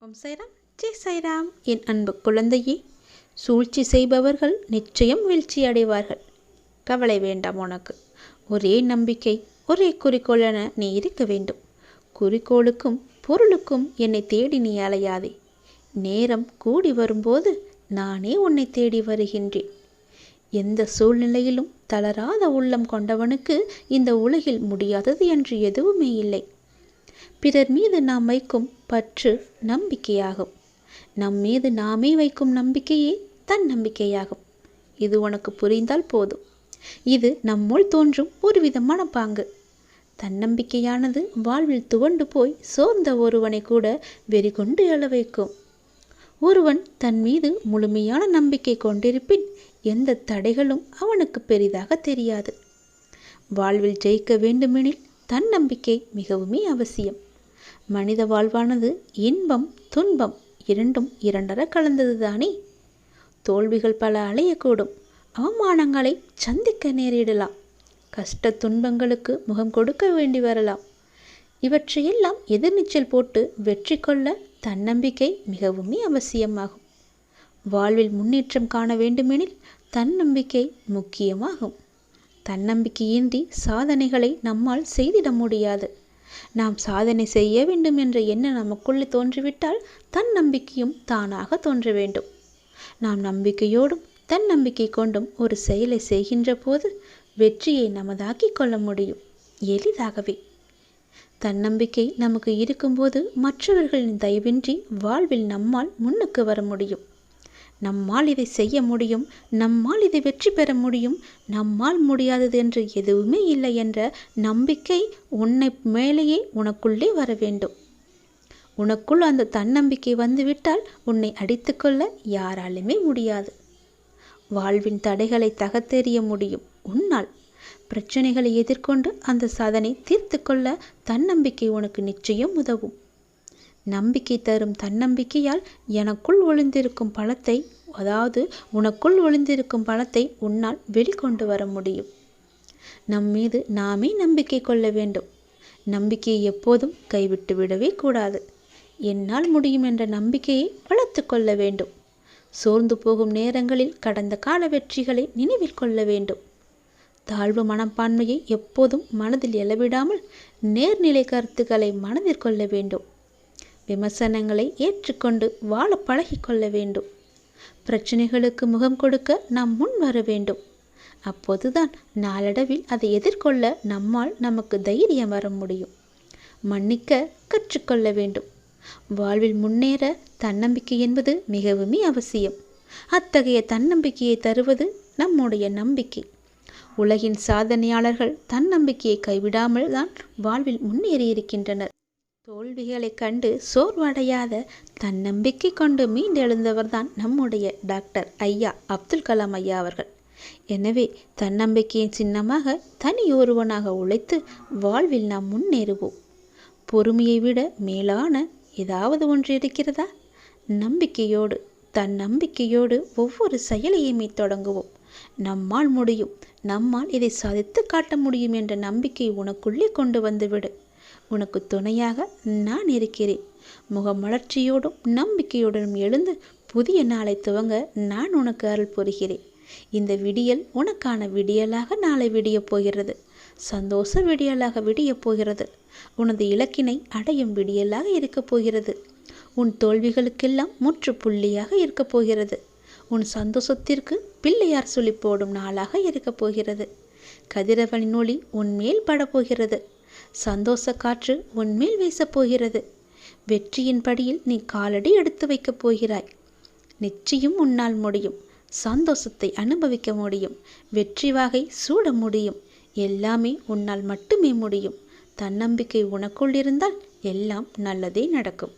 ஓம் சைராம். ஜெய் சைராம். என் அன்பு குழந்தையே சூழ்ச்சி செய்பவர்கள் நிச்சயம் வீழ்ச்சி அடைவார்கள். கவலை வேண்டாம் உனக்கு. ஒரே நம்பிக்கை ஒரே குறிக்கோள் என நீ இருக்க வேண்டும். குறிக்கோளுக்கும் பொருளுக்கும் என்னை தேடி நீ அலையாதே. நேரம் கூடி வரும்போது நானே உன்னை தேடி வருகின்றேன். எந்த சூழ்நிலையிலும் தளராத உள்ளம் கொண்டவனுக்கு இந்த உலகில் முடியாதது என்று எதுவுமே இல்லை. பிறர் மீது நாம் வைக்கும் பற்று நம்பிக்கையாகும். நம் மீது நாமே வைக்கும் நம்பிக்கையே தன் நம்பிக்கையாகும். இது உனக்கு புரிந்தால் போதும். இது நம்முள் தோன்றும் ஒரு விதமான பாங்கு தன்னம்பிக்கையானது வாழ்வில் துவண்டு போய் சோர்ந்த ஒருவனை கூட வெறிகொண்டு எழ வைக்கும். ஒருவன் தன் மீது முழுமையான நம்பிக்கை கொண்டிருப்பின் எந்த தடைகளும் அவனுக்கு பெரிதாக தெரியாது. வாழ்வில் ஜெயிக்க வேண்டுமெனில் தன்னம்பிக்கை மிகவுமே அவசியம். மனித வாழ்வானது இன்பம் துன்பம் இரண்டும் இரண்டர கலந்தது தானே தோல்விகள் பல அலையக்கூடும். அவமானங்களை சந்திக்க நேரிடலாம். கஷ்ட துன்பங்களுக்கு முகம் கொடுக்க வேண்டி வரலாம். இவற்றையெல்லாம் எதிர்நீச்சல் போட்டு வெற்றி கொள்ள தன்னம்பிக்கை மிகவுமே அவசியமாகும். வாழ்வில் முன்னேற்றம் காண வேண்டுமெனில் தன்னம்பிக்கை முக்கியமாகும். தன்னம்பிக்கையின்றி சாதனைகளை நம்மால் செய்திட முடியாது. நாம் சாதனை செய்ய வேண்டும் என்ற எண்ணம் நமக்குள்ளே தோன்றிவிட்டால் தன் நம்பிக்கையும் தானாக தோன்ற வேண்டும். நாம் நம்பிக்கையோடும் தன்னம்பிக்கை கொண்டும் ஒரு செயலை செய்கின்ற போது வெற்றியை நமதாக்கிக் கொள்ள முடியும். எளிதாகவே. தன்னம்பிக்கை நமக்கு இருக்கும்போது மற்றவர்களின் தயவின்றி வாழ்வில் நம்மால் முன்னுக்கு வர முடியும். நம்மால் இதை செய்ய முடியும் நம்மால் இதை வெற்றி பெற முடியும் நம்மால் முடியாதது என்று எதுவுமே இல்லை என்ற நம்பிக்கை உன்னை மேலேயே உனக்குள்ளே வர வேண்டும். உனக்குள் அந்த தன்னம்பிக்கை வந்துவிட்டால் உன்னை அடித்துக்கொள்ள யாராலுமே முடியாது. வாழ்வின் தடைகளை தகத்தெறிய முடியும் உன்னால். பிரச்சனைகளை எதிர்கொண்டு அந்த சாதனை தீர்த்து கொள்ள தன்னம்பிக்கை உனக்கு நிச்சயம் உதவும். நம்பிக்கை தரும் தன்னம்பிக்கையால் எனக்குள் ஒளிந்திருக்கும் பலத்தை அதாவது உனக்குள் ஒளிந்திருக்கும் பலத்தை உன்னால் வெளிக்கொண்டு வர முடியும். நம் மீது நாமே நம்பிக்கை கொள்ள வேண்டும். நம்பிக்கையை எப்போதும் கைவிட்டு விடவே கூடாது. என்னால் முடியும் என்ற நம்பிக்கையை வளர்த்து கொள்ள வேண்டும். சோர்ந்து போகும் நேரங்களில் கடந்த கால வெற்றிகளை நினைவில் கொள்ள வேண்டும். தாழ்வு மனப்பான்மையை எப்போதும் மனதில் எழவிடாமல் நேர்நிலை கருத்துக்களை மனதில் கொள்ள வேண்டும். விமர்சனங்களை ஏற்றுக்கொண்டு வாழ பழகிக்கொள்ள வேண்டும். பிரச்சனைகளுக்கு முகம் கொடுக்க நாம் முன் வர வேண்டும். அப்போதுதான் நாளடைவில் அதை எதிர்கொள்ள நம்மால் நமக்கு தைரியம் வர முடியும். மன்னிக்க கற்றுக்கொள்ள வேண்டும். வாழ்வில் முன்னேற தன்னம்பிக்கை என்பது மிகவுமே அவசியம். அத்தகைய தன்னம்பிக்கையை தருவது நம்முடைய நம்பிக்கை. உலகின் சாதனையாளர்கள் தன்னம்பிக்கையை கைவிடாமல் தான் வாழ்வில் முன்னேறியிருக்கின்றனர். தோல்விகளை கண்டு சோர்வடையாத தன்னம்பிக்கை கொண்டு மீண்டெழுந்தவர்தான் நம்முடைய டாக்டர் ஐயா அப்துல் கலாம் ஐயா அவர்கள். எனவே தன்னம்பிக்கையின் சின்னமாக தனி ஒருவனாக உழைத்து வாழ்வில் நாம் முன்னேறுவோம். பொறுமையை விட மேலான ஏதாவது ஒன்று இருக்கிறதா? நம்பிக்கையோடு தன் நம்பிக்கையோடு ஒவ்வொரு செயலையுமே தொடங்குவோம். நம்மால் முடியும் நம்மால் இதை சாதித்து காட்ட முடியும் என்ற நம்பிக்கை உனக்குள்ளே கொண்டு வந்துவிடு உனக்கு துணையாக நான் இருக்கிறேன். முகமலர்ச்சியோடும் நம்பிக்கையுடனும் எழுந்து புதிய நாளை துவங்க நான் உனக்கு அருள் புரிகிறேன். இந்த விடியல் உனக்கான விடியலாக நாளை விடியப் போகிறது. சந்தோஷ விடியலாக விடியப் போகிறது. உனது இலக்கினை அடையும் விடியலாக இருக்கப் போகிறது. உன் தோல்விகளுக்கெல்லாம் முற்றுப்புள்ளியாக இருக்கப் போகிறது. உன் சந்தோஷத்திற்கு பிள்ளையார் சொல்லி போடும் நாளாக இருக்கப் போகிறது. கதிரவனின் ஒளி உன்மேல் படப்போகிறது சந்தோஷ காற்று உன்மேல் வீசப் போகிறது வெற்றியின் படியில் நீ காலடி எடுத்து வைக்கப் போகிறாய். நிச்சயம் உன்னால் முடியும். சந்தோஷத்தை அனுபவிக்க முடியும். வெற்றி வாகை சூட முடியும். எல்லாமே உன்னால் மட்டுமே முடியும். தன்னம்பிக்கை உனக்குள் இருந்தால் எல்லாம் நல்லதே நடக்கும்.